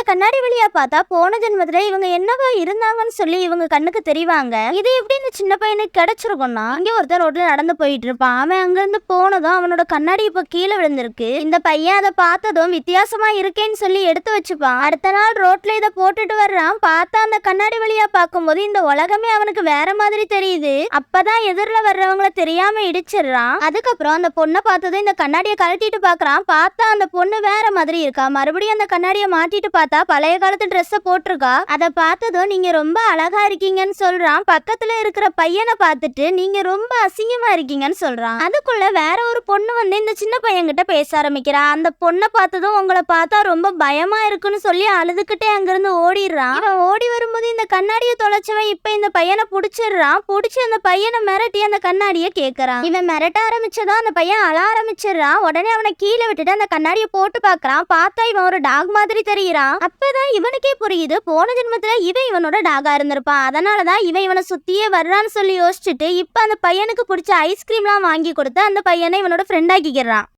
இந்த கண்ணாடி வழியா பார்த்தா போன ஜென்மத்துல இவங்க என்னவா இருந்தாங்கன்னு சொல்லி இவங்க கண்ணுக்கு தெரிவாங்க. இது எப்படி இந்த சின்ன பையனுக்கு கிடைச்சிருக்கும்னா இங்க ஒருத்தர் ரோட்ல நடந்து போயிட்டு இருப்பான். அவன் அங்க இருந்து போனதும் அவனோட கண்ணாடி இப்ப கீழே விழுந்திருக்கு. இந்த பையன் அதை பார்த்ததும் வித்தியாசமா இருக்கேன்னு சொல்லி எடுத்து வச்சுப்பான். அடுத்த நாள் ரோட்ல இதை போட்டுட்டு வர்றான். பார்த்தா அந்த கண்ணாடி வழியா பார்க்கும்போது இந்த உலகமே அவனுக்கு வேற மாதிரி தெரியுது. அப்பதான் எதிரில் வர்றவங்கள தெரியாம இடிச்சிடுறான். அதுக்கப்புறம் அந்த பொண்ணை பார்த்ததும் இந்த கண்ணாடியை கழட்டிட்டு பாக்குறான் பார்த்தா அந்த பொண்ணு வேற மாதிரி இருக்கா. மறுபடியும் அந்த கண்ணாடியை மாட்டிட்டு பார்த்தா பார்த்தா பழைய காலத்து ட்ரெஸ்ஸை போட்டிருக்கா? அதை பார்த்ததும் நீங்க ரொம்ப அழகா இருக்கீங்கன்னு சொல்றான். பக்கத்துல இருக்கிற பையனை பார்த்துட்டு நீங்க ரொம்ப அசிங்கமா இருக்கீங்கன்னு சொல்றான். அதுக்குள்ள வேற ஒரு பொண்ணு வந்து இந்த சின்ன பையன்கிட்ட பேச ஆரம்பிக்கிறா. அந்த பொண்ணை பார்த்ததும் உங்களை பார்த்தா ரொம்ப பயமா இருக்குன்னு சொல்லி அழுதுகிட்டே அங்கிருந்து ஓடிடுறான். அவன் ஓடி வரும்போது இந்த கண்ணாடியை தொலைச்சவன் இப்ப இந்த பையனை புடிச்சிடுறான். புடிச்சு அந்த பையனை மிரட்டி அந்த கண்ணாடியை கேக்குறான். இவன் மிரட்ட ஆரம்பிச்சதா அந்த பையன் அழ ஆரம்பிச்சிடுறான். உடனே அவனை கீழே விட்டுட்டு அந்த கண்ணாடியை போட்டு பாக்குறான். பார்த்தா இவன் ஒரு டாக் மாதிரி தெரியுறான். அப்பதான் இவனுக்கே புரியுது. போன ஜென்மத்துல இவன் இவனோட டாகா இருந்திருப்பான். அதனாலதான் இவன் இவனை சுத்தியே வர்றான்னு சொல்லி யோசிச்சுட்டு இப்ப அந்த பையனுக்கு பிடிச்ச ஐஸ்கிரீம்லாம் வாங்கி கொடுத்து அந்த பையனை இவனோட ஃப்ரெண்ட் ஆக்கிக்கிறான்.